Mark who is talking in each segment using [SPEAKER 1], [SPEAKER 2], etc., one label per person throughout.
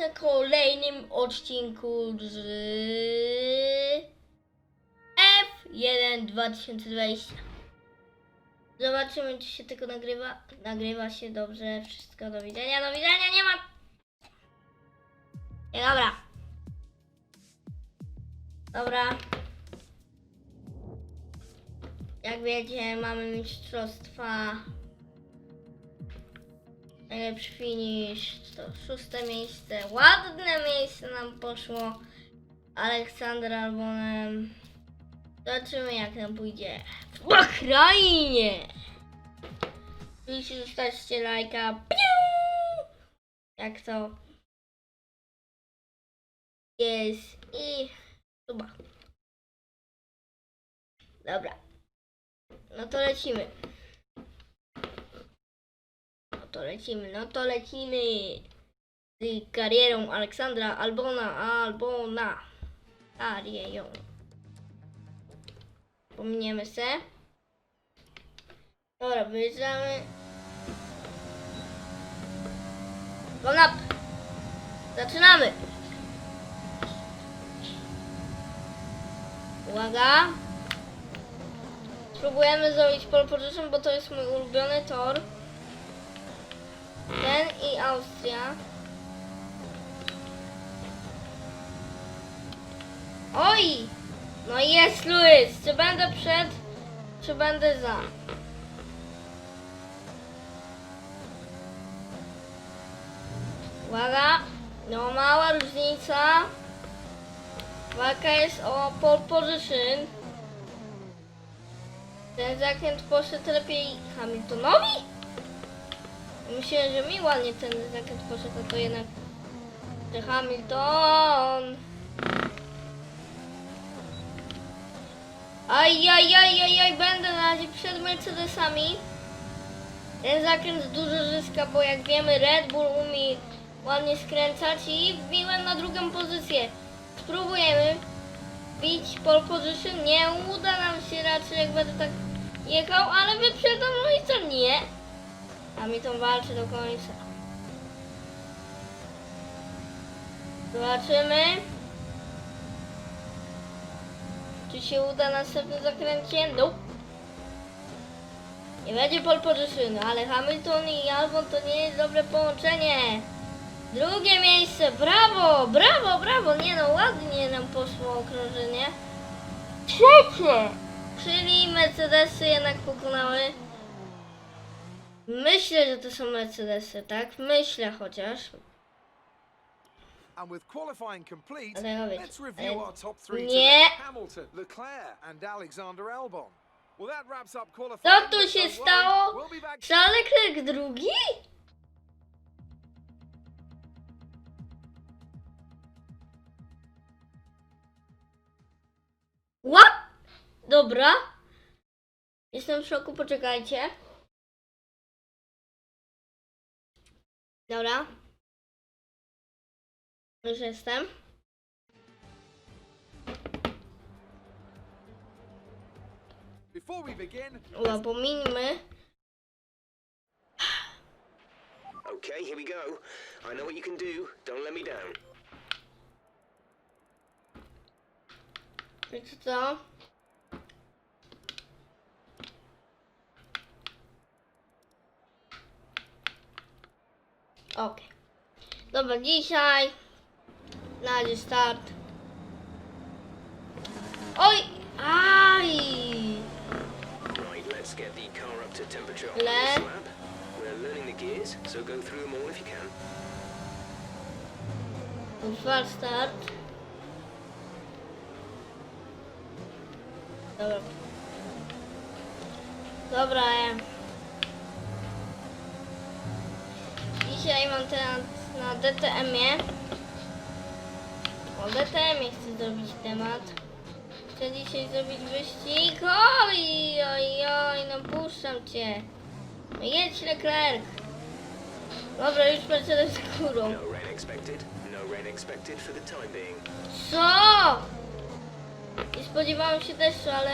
[SPEAKER 1] na kolejnym odcinku z F1 2020. Zobaczymy, czy się tylko nagrywa. Nagrywa się dobrze, wszystko do widzenia, do widzenia, nie ma. Nie, dobra. Dobra. Jak wiecie, mamy mistrzostwa. Finish to szóste miejsce. Ładne miejsce nam poszło. Aleksander Albonem. Zobaczymy jak nam pójdzie. W Bahrajnie! Oczywiście zostawcie lajka. Piu! Jak to jest i suba. Dobra. No to lecimy. To lecimy, no to lecimy z karierą Aleksandra Albona, Albona. Karierą. Pominiemy se. Dobra, wyjeżdżamy. Go up. Zaczynamy. Uwaga. Spróbujemy zrobić pole position, bo to jest mój ulubiony tor. Ten i Austria. Oj! No jest Luis. Czy będę przed, czy będę za? Uwaga! No mała różnica. Walka jest o pole position. Ten zakręt poszedł lepiej Hamiltonowi? Myślę, że mi ładnie ten zakręt poszedł, a to jednak że Hamilton. Aj, aj, aj, aj, aj, będę na razie przed Mercedesami. Ten zakręt dużo zyska, bo jak wiemy Red Bull umie ładnie skręcać i wbiłem na drugą pozycję. Spróbujemy bić pole position. Nie uda nam się raczej jak będę tak jechał, ale wyprzedam Luisa. Nie. A mi walczy do końca. Zobaczymy. Czy się uda na następnym zakręcie? Nope. Nie będzie pole position, ale Hamilton i Albon to nie jest dobre połączenie. Drugie miejsce, brawo, brawo, brawo. Nie no, ładnie nam poszło okrążenie. Trzecie. Czyli Mercedesy jednak pokonały. Myślę, że to są Mercedesy, tak? Myślę chociaż.
[SPEAKER 2] And with qualifying complete, let's review our top three
[SPEAKER 1] nie.
[SPEAKER 2] today. Hamilton, Leclerc and Alexander Albon.
[SPEAKER 1] Co tu się stało? Charles Leclerc drugi? What? Dobra. Jestem w szoku, poczekajcie. Dobra. Już jestem.
[SPEAKER 2] Before we begin,
[SPEAKER 1] Ła, pomińmy.
[SPEAKER 3] Okay, here we go. I know what you can do. Don't let me down.
[SPEAKER 1] Wiecie co? Okej. Dobra, dzisiaj na razie start. Oj! Aj!
[SPEAKER 3] Right, let's get the car up to temperature on
[SPEAKER 1] Le-
[SPEAKER 3] this. We're learning the gears, so go through them all if you can.
[SPEAKER 1] Start. Dobra. Dobra, Dzisiaj mam temat na DTM-ie. O DTM-ie chcę zrobić temat. Chcę dzisiaj zrobić wyścig. Oj, oj, oj, no puszczam cię. No jedź Leclerc. Dobra, już Mercedes górą.
[SPEAKER 3] No. No.
[SPEAKER 1] Co? Nie spodziewałem się deszczu, ale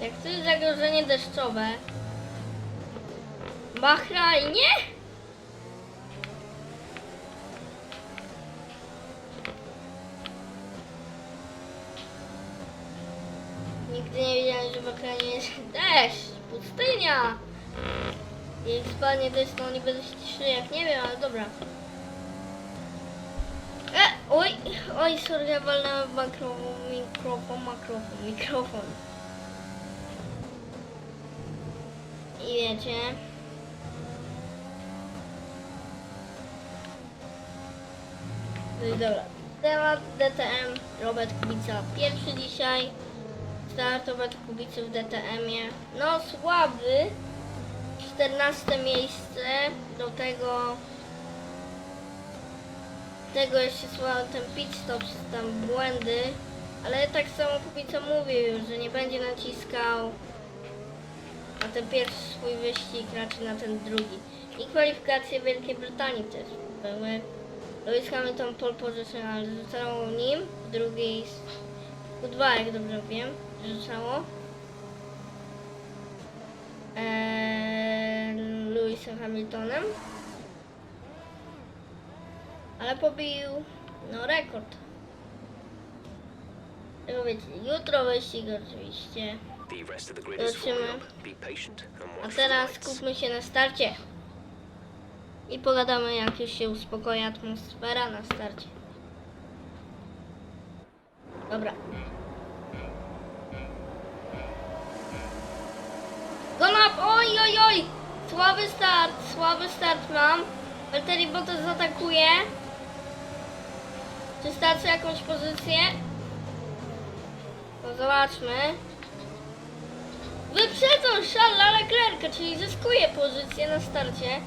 [SPEAKER 1] jak to jest zagrożenie deszczowe? Bahrajnie? Nie wiedziałem, że w ekranie jest deszcz, pustynia. I jak spadnie deszcz, to oni będą się cieszyli, jak nie wiem, ale dobra. E, oj, oj, sorry, ja walnąłem w mikrofon, mikrofon, mikrofon. I wiecie... No i dobra. Temat DTM, Robert Kubica pierwszy dzisiaj. Start Robert Kubicy w DTM-ie. No słaby. 14 miejsce. Do tego tego jeszcze słaby ten pit stop, tam błędy. Ale tak samo Kubica mówił, że nie będzie naciskał na ten pierwszy swój wyścig, raczej na ten drugi. I kwalifikacje Wielkiej Brytanii też były. Lewis Hamilton pole position, ale rzucało nim, drugi z Q2, jak dobrze wiem, rzucało. Eee, Lewisem Hamiltonem. Ale pobił, no, rekord. Tego wiecie, jutro wyścig oczywiście. Zobaczymy. A teraz skupmy się na starcie. I pogadamy, jak już się uspokoi atmosfera na starcie. Dobra. Oj, oj! Słaby start, słaby start mam. Valtteri Bottas zaatakuje. Czy stracę jakąś pozycję? No zobaczmy. Wyprzedzą Charlesa Leclerca, czyli zyskuje pozycję na starcie.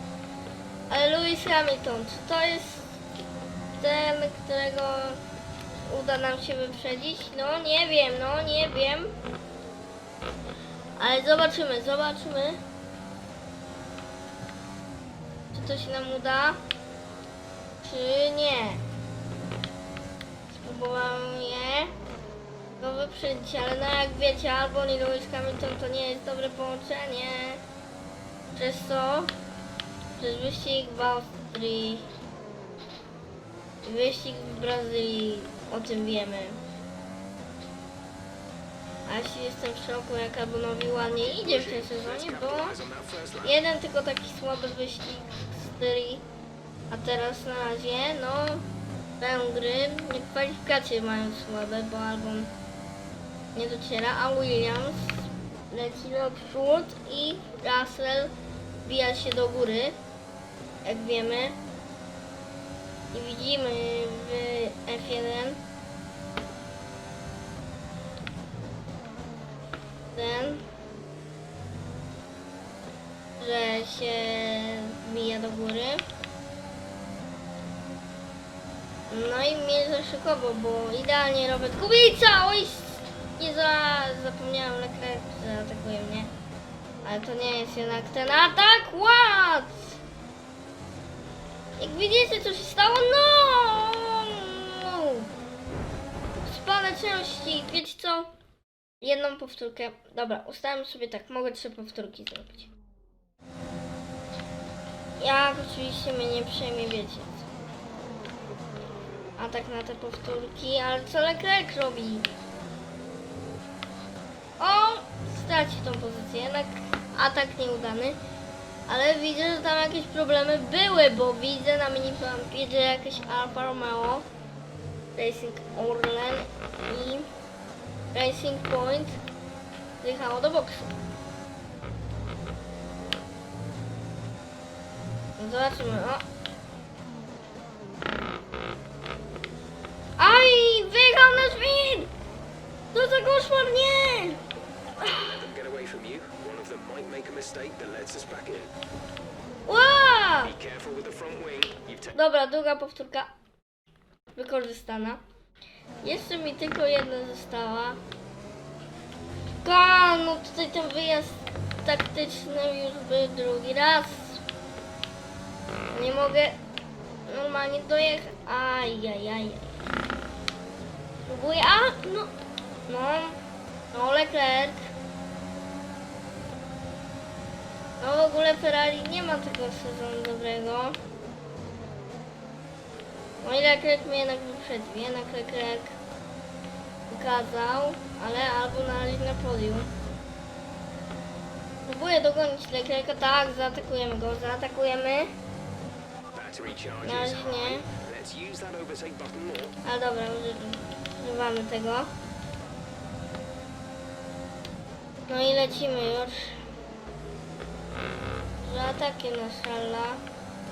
[SPEAKER 1] Ale Lewis Hamilton, czy to jest ten, którego uda nam się wyprzedzić? No nie wiem, no nie wiem. Ale zobaczymy, zobaczymy. Czy to się nam uda? Czy nie? Spróbowałem je go wyprzedzić, ale no jak wiecie, Albon i Lewis Hamilton to nie jest dobre połączenie. Przez co? Przez wyścig w Austrii wyścig w Brazylii, o tym wiemy. A jeśli jestem w szoku, jak Albonowi ładnie idzie w tym sezonie, bo jeden tylko taki słaby wyścig Styrii, a teraz na razie, no, Węgry, nie, kwalifikacje mają słabe, bo Albon nie dociera, a Williams leci naprzód i Russell wbija się do góry, jak wiemy. I widzimy w F1 i mnie zaszykował, bo idealnie Robert Kubica! Oj, nie za, zapomniałem Leclerc, że atakuje mnie. Ale to nie jest jednak ten atak. What? Jak widzicie, co się stało? No! no. Spane części. Wiecie co? Jedną powtórkę. Dobra, ustałem sobie tak. Mogę trzy powtórki zrobić. Jak oczywiście mnie nie przejmie, wiecie. Atak na te powtórki, ale co Leclerc robi? O! Straci tą pozycję, jednak atak nieudany. Ale widzę, że tam jakieś problemy były, bo widzę na minipampie, że jakieś Alfa Romeo, Racing Orlen i Racing Point zjechało do boksu. No Zobaczymy, o. Aj, wyjechał na drzwi!
[SPEAKER 3] Let them get away from you. One of them might make a mistake that lets us back in.
[SPEAKER 1] Ła!
[SPEAKER 3] Be careful with the front wing. You've taken
[SPEAKER 1] Dobra, druga powtórka wykorzystana. Jeszcze mi tylko jedna została. Ka, no tutaj ten wyjazd taktyczny już był drugi raz. Nie mogę normalnie dojechać. Ajajaj. Próbuję. A, no. No. No, Leclerc. No w ogóle Ferrari nie ma tego sezonu dobrego. No i Leclerc mnie jednak wyprzedził. Jednak Leclerc pokazał, ale albo na razie na podium. Próbuję dogonić Leclerca, tak, zaatakujemy go, zaatakujemy, na razie nie, ale dobra, uży- używamy tego. No i lecimy już. Za atakiem na szala.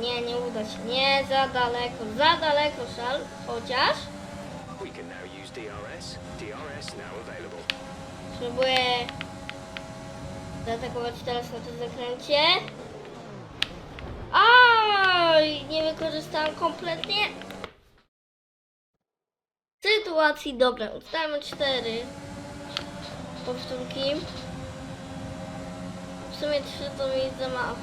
[SPEAKER 1] Nie, nie uda się. Nie, za daleko, za daleko szal, chociaż
[SPEAKER 3] We can now use DRS. DRS now available.
[SPEAKER 1] spróbuję zaatakować teraz na tym zakręcie. Aj, nie wykorzystałam kompletnie sytuacji. Dobra, ustalmy cztery powtórki. W sumie trzy to mi za mało.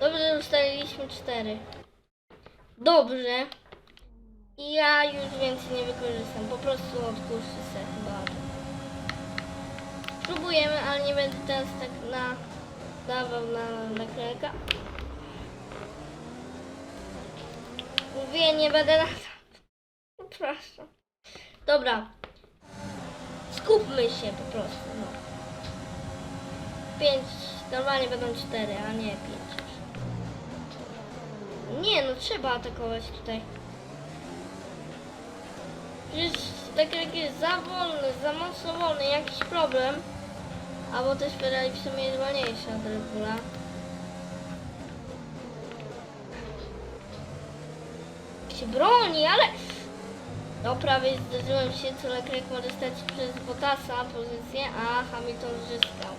[SPEAKER 1] Dobrze, ustaliliśmy cztery. Dobrze. I ja już więcej nie wykorzystam. Po prostu odpuszczę se chyba. Próbujemy, ale nie będę teraz tak na dawał na naklejka. Mówię, nie będę na Przepraszam. Dobra. Skupmy się po prostu. No. Pięć, normalnie będą cztery, a nie pięć. Nie, no trzeba atakować tutaj. Przecież tak jak jest za wolny, za mocno wolny, jakiś problem. Albo też Ferrari w sumie jest wolniejsza od Red. Się broni, ale... No prawie zdarzyłem się, co Leclerc może stać przez Bottasa pozycję, a Hamilton zyskał.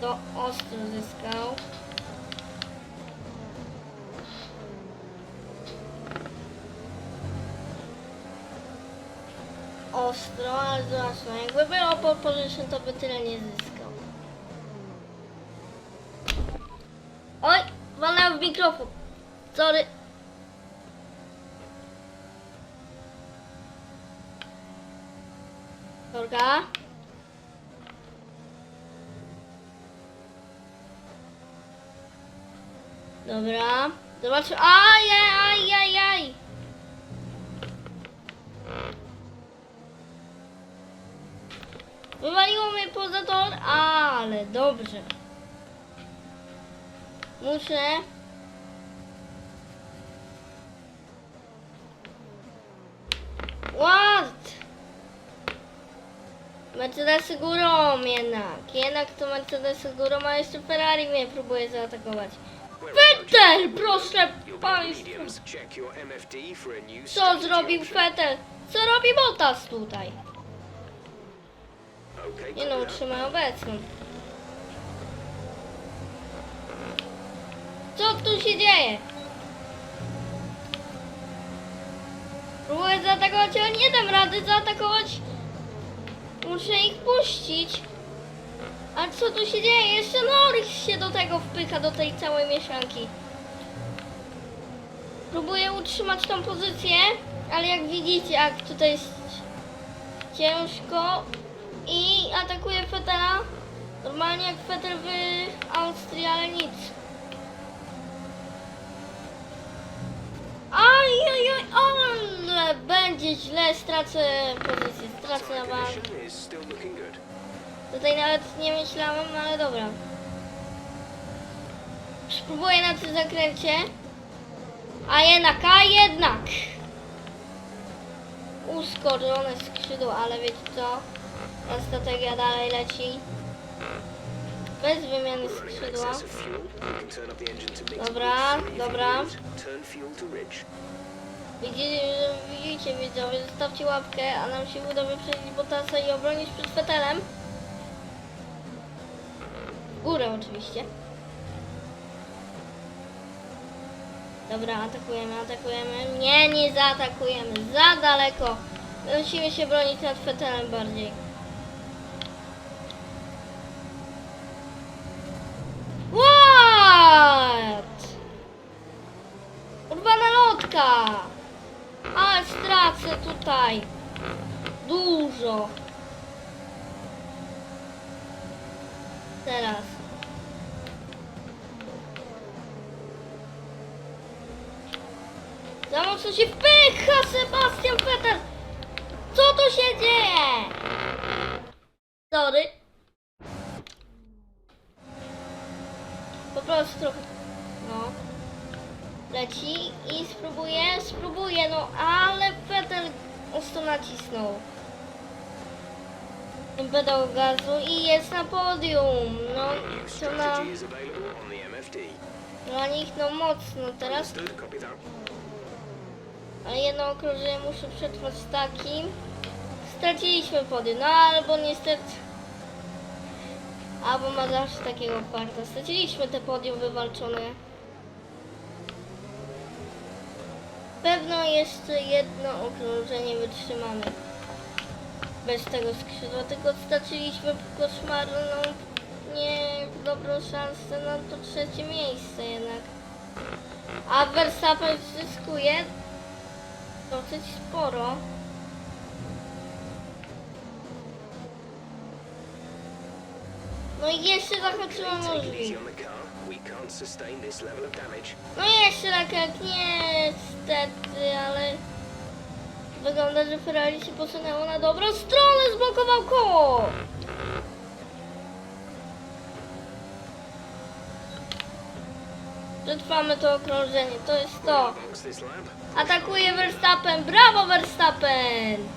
[SPEAKER 1] To ostro zyskał. ostro, ale zobaczmy, jakby było po position, to by tyle nie zyskał. Oj, walnęłem w mikrofon. Sorry. Torga. Dobra. Zobaczmy. Ajaj, ajaj, aj. Wywaliło mnie poza tor, ale dobrze. Muszę. What? Mercedesy górą jednak. Jednak to Mercedesy górą, a jeszcze Ferrari mnie próbuje zaatakować. Vettel, proszę państwa. Co zrobił. Vettel? Co robi Bottas tutaj? Nie no, utrzymaj obecną. Co tu się dzieje? Próbuję zaatakować, ale nie dam rady zaatakować. Muszę ich puścić. A co tu się dzieje? Jeszcze Norris się do tego wpycha, do tej całej mieszanki. Próbuję utrzymać tą pozycję, ale jak widzicie, jak tutaj jest ciężko i atakuje Fetela. Normalnie jak Fetel w Austrii, ale nic. Aj, aj, aj, ale będzie źle, stracę pozycję, stracę bank. Tutaj nawet nie myślałem, no ale dobra. Spróbuję na tym zakręcie. A jednak, a jednak! Uskorzone skrzydło, ale wiecie co? Ta strategia dalej leci. Bez wymiany skrzydła. Dobra, dobra. Widzicie, widzowie, zostawcie łapkę, a nam się uda wyprzedzić Bottasa i obronić przed Fetelem. W górę oczywiście. Dobra, atakujemy, atakujemy. Nie, nie zaatakujemy, za daleko. Musimy się bronić nad Fetelem bardziej. What? Urwana lotka! Ale stracę tutaj. Dużo. Teraz. Za mocno się pycha Sebastian Vettel. Co tu się dzieje? Sorry. Po prostu trochę no. Leci i spróbuje, spróbuje, no ale Vettel ostro nacisnął. Pedał gazu i jest na podium. No, to na, dla nich no mocno teraz. Ale jedno okrążenie muszę przetrwać takim. Straciliśmy podium, no albo niestety. Albo ma zawsze takiego farta. Straciliśmy te podium wywalczone. Pewno jeszcze jedno okrążenie wytrzymamy. Bez tego skrzydła, tylko straciliśmy koszmarną, nie dobrą szansę na to trzecie miejsce jednak. A Verstappen zyskuje dosyć sporo. No i jeszcze zahaczyłam
[SPEAKER 3] Take We can't sustain this level of damage.
[SPEAKER 1] No i jeszcze tak jak niestety, ale wygląda, że Ferrari się posunęło na dobrą stronę, zblokował koło. Przetrwamy to okrążenie, to jest to. Atakuje Verstappen, brawo Verstappen!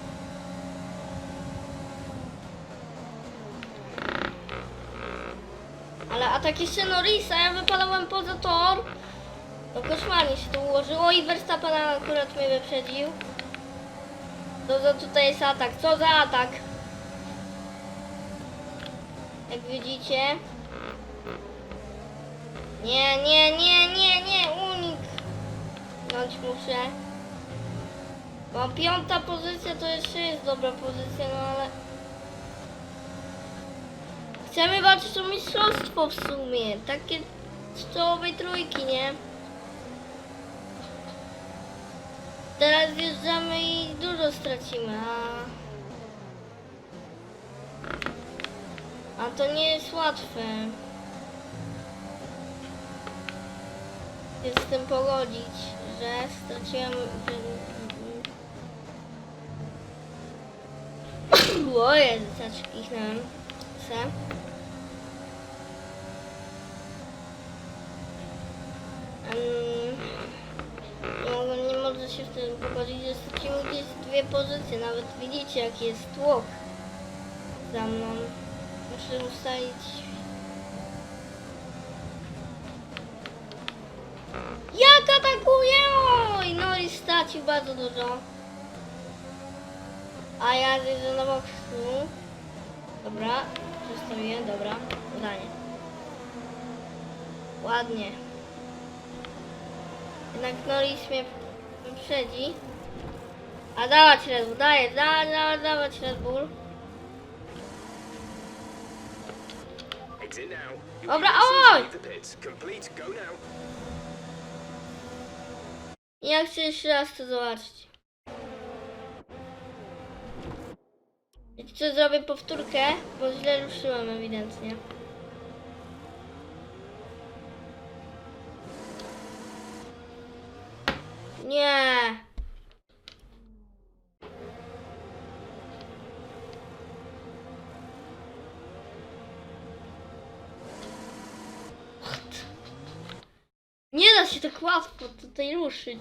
[SPEAKER 1] Atak jeszcze Norrisa, ja wypadałem poza tor. No koszmarnie się to ułożyło i Verstappen akurat mnie wyprzedził. Co za tutaj jest atak? Co za atak? Jak widzicie. Nie, nie, nie, nie, nie, unik. Gnąć muszę. Mam piąta pozycja, to jeszcze jest dobra pozycja, no ale... Chcemy walczyć o mistrzostwo w sumie. Takie czołowej trójki, nie? Teraz wjeżdżamy i dużo stracimy, a... A to nie jest łatwe. Jest z tym pogodzić, że straciłem... O Jezu, se. Em, Nie mogę, się wtedy pogodzić, że stracimy gdzieś dwie pozycje. Nawet widzicie jaki jest tłok za mną. Muszę ustalić Jak atakuje? Oj, no i stracił bardzo dużo. A ja boksu. Dobra, przestawiłem, dobra, udanie. Ładnie. Jednak Norris mnie wyprzedzi. A dawać Red Bull, daję, da, da, dawać Red Bull. Dobra, oj!
[SPEAKER 3] leave the pits. Complete. Go now.
[SPEAKER 1] Ja chcę jeszcze raz to zobaczyć. Wiecie co, zrobię powtórkę, bo źle ruszyłem ewidentnie. Nie. Nie da się tak łatwo tutaj ruszyć.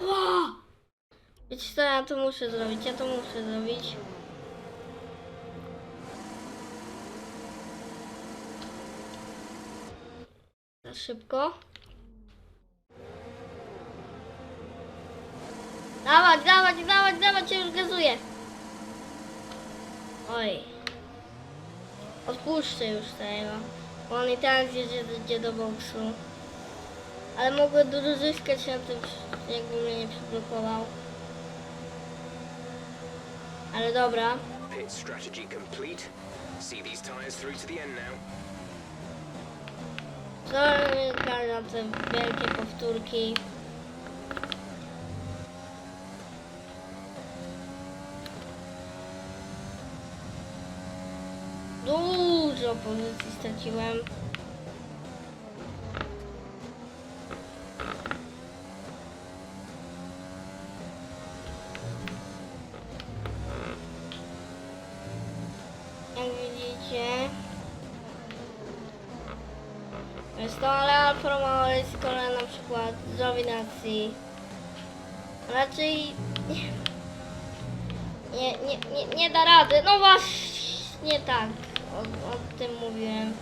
[SPEAKER 1] O! Wiecie co, ja to muszę zrobić, ja to muszę zrobić. Za szybko. Dawać, dawać, dawać, dawać, ja już gazuję. Oj. Odpuszczę już tego. On i tak jedzie do boksu. Ale mogę dużo zyskać na tym, jakby mnie nie przyblokował. Ale dobra.
[SPEAKER 3] Pit strategy complete. See these tires through to the end now.
[SPEAKER 1] Sorry na te wielkie powtórki. dużo pozycji straciłem. Nie, nie, nie, nie da rady. No właśnie tak. O, o tym mówiłem.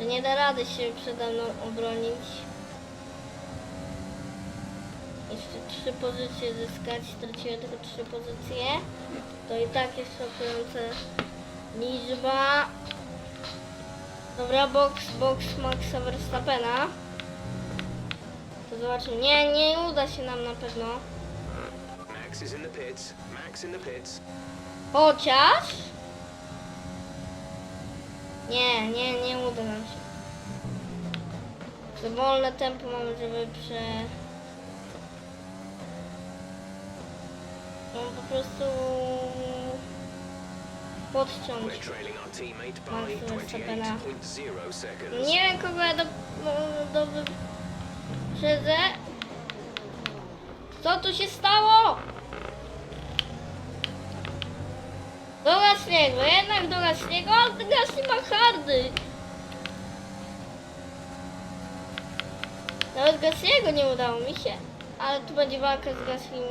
[SPEAKER 1] Że nie da rady się przede mną obronić. Jeszcze trzy pozycje zyskać. Straciłem tylko trzy pozycje. To i tak jest szokująca liczba. Dobra, box, box Maxa Verstappena. To zobaczymy. Nie, nie uda się nam na pewno.
[SPEAKER 3] Max is in the pits. Max in the pits.
[SPEAKER 1] Chociaż... Nie, nie, nie uda nam się. Za wolne tempo mamy, żeby prze... No po prostu... Podciąć.
[SPEAKER 3] We're trailing our teammate
[SPEAKER 1] Max
[SPEAKER 3] by
[SPEAKER 1] Verstappena.
[SPEAKER 3] 28.0 seconds.
[SPEAKER 1] Nie wiem kogo ja do, do wyprzedzę. Co tu się stało? Do Gasliego, jednak do Gasliego, ale Gasli ma hardy. Nawet Gasliego nie udało mi się, ale tu będzie walka z Gaslim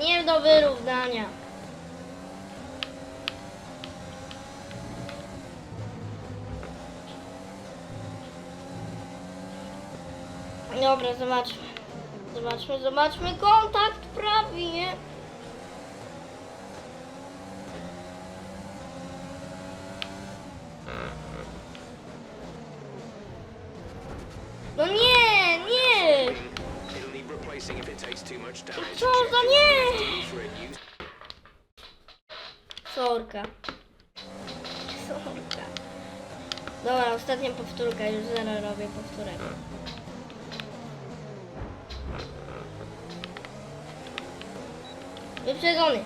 [SPEAKER 1] nie do wyrównania. Dobra, zobaczmy. Zobaczmy, zobaczmy. Kontakt prawie. Dobra, ostatnia powtórka, już zero robię powtórek. Wyprzedzony.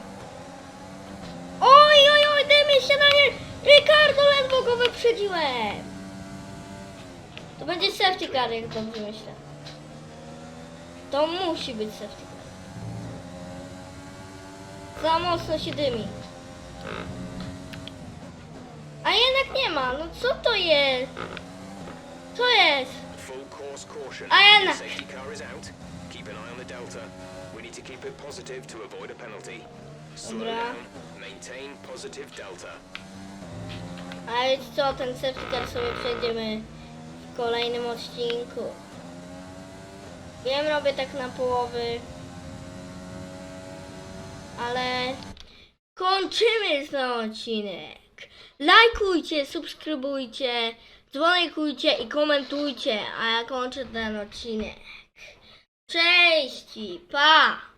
[SPEAKER 1] Oj, oj, oj, dymy się na nie. Ricardo, ledwo go wyprzedziłem. To będzie safety car, jak dobrze myślę. To musi być safety car. Za mocno się dymi. A jednak nie ma. No co to jest? Co jest?
[SPEAKER 3] full course caution.
[SPEAKER 1] I am-
[SPEAKER 3] The safety car is out. Keep an eye on the delta. We need to keep it positive to avoid a penalty. Slow
[SPEAKER 1] Dobra.
[SPEAKER 3] down. Maintain positive delta.
[SPEAKER 1] A wiecie co, ten safety car sobie przejdziemy w kolejnym odcinku. Wiem, robię tak na połowy. Ale kończymy ten odcinek. Lajkujcie, subskrybujcie, dzwonkujcie i komentujcie, a ja kończę ten odcinek. Cześć, i pa!